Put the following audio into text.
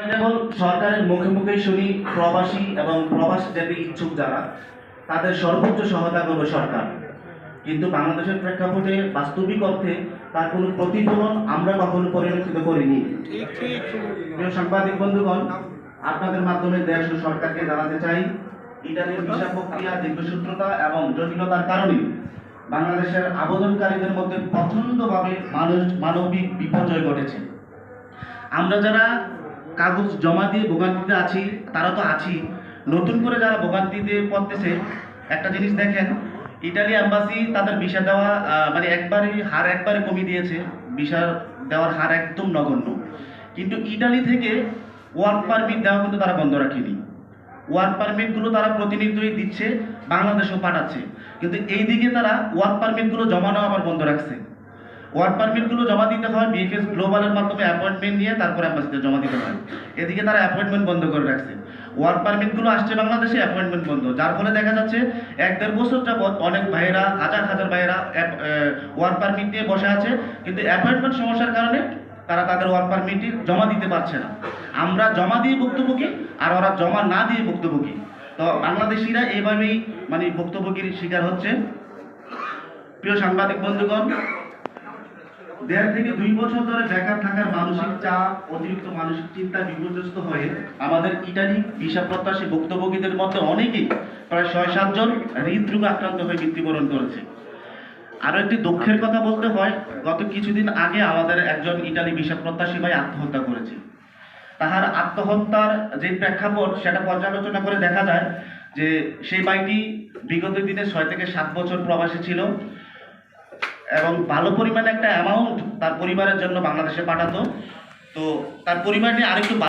যেমন সরকারের মুখে মুখে শুনি প্রবাসী এবং প্রবাস যেতে ইচ্ছুক যারা, তাদের সর্বোচ্চ সহায়তা করবে সরকার। কিন্তু বাংলাদেশের প্রেক্ষাপটে বাস্তবিক অর্থে তার কোনো প্রতিফলন আমরা কখনো পরিলক্ষিত করিনি। প্রিয় সাংবাদিক বন্ধুগণ, আপনাদের মাধ্যমে দেশ ও সরকারকে জানাতে চাই, ইটালির ভিসা প্রক্রিয়া দীর্ঘসূত্রতা এবং জটিলতার কারণে বাংলাদেশের আবেদনকারীদের মধ্যে প্রচণ্ডভাবে মানুষ মানবিক বিপর্যয় ঘটেছে। আমরা যারা কাগজ জমা দিয়ে ভোগান্তিতে আছি, তারা তো আছি। নতুন করে যারা ভোগান্তিতে পড়তেছে, একটা জিনিস দেখেন, ইটালি অ্যাম্বাসি তাদের ভিসা দেওয়া মানে একবারই হার একবারে কমিয়ে দিয়েছে। ভিসা দেওয়ার হার একদম নগণ্য। কিন্তু ইটালি থেকে ওয়ার্ক পারমিট দেওয়া কিন্তু তারা বন্ধ রাখেনি। ওয়ার্ক পারমিটগুলো তারা প্রতিনিধিত্বই দিচ্ছে, বাংলাদেশেও পাঠাচ্ছে। কিন্তু এইদিকে তারা ওয়ার্ক পারমিটগুলো জমা নেওয়া আবার বন্ধ রাখছে। ওয়ার্ক পারমিটগুলো জমা দিতে হয় বিএফএস গ্লোবালের মাধ্যমে অ্যাপয়েন্টমেন্ট নিয়ে তারপর অ্যাম্বাসিতে জমা দিতে হয়। এদিকে তারা অ্যাপয়েন্টমেন্ট বন্ধ করে রাখছে। ওয়ার্ক পারমিটগুলো আসছে বাংলাদেশে অ্যাপয়েন্টমেন্ট বন্ধ। যার ফলে দেখা যাচ্ছে, এক দেড় বছর যাবৎ অনেক ভাইয়েরা, হাজার হাজার ভাইয়েরা ওয়ার্ক পারমিট নিয়ে বসে আছে। কিন্তু অ্যাপয়েন্টমেন্ট সমস্যার কারণে তারা তাদের ওয়ার্ক পারমিটটি জমা দিতে পারছে না। আমরা জমা দিয়ে ভুক্তভোগী, আর ওরা জমা না দিয়ে ভুক্তভোগী। তো বাংলাদেশিরা এইভাবেই মানে ভুক্তভোগীর শিকার হচ্ছে। প্রিয় সাংবাদিক বন্ধুগণ দেড় থেকে দুই বছর ধরে বেকার থাকার মানসিক চাপ, অতিরিক্ত মানসিক চিন্তা বিপর্যস্ত হয়ে আমাদের ইটালি ভিসা প্রত্যাশী ভুক্তভোগীদের মধ্যে অনেকেই প্রায় ছয় সাতজন হৃদরোগে আক্রান্ত হয়ে মৃত্যুবরণ করেছে। আরও একটি দুঃখের কথা বলতে হয়, গত কিছুদিন আগে আমাদের একজন ইটালি ভিসা প্রত্যাশী ভাই আত্মহত্যা করেছে। তাহার আত্মহত্যার যে প্রেক্ষাপট, সেটা পর্যালোচনা করে দেখা যায় যে সেই ভাইটি বিগত দিনে ছয় থেকে সাত বছর প্রবাসী ছিল। এবং ভালো পরিমাণে একটা অ্যামাউন্ট তার পরিবারের জন্য বাংলাদেশে পাঠাতো। তো তার পরিবার নিয়ে আরেকটু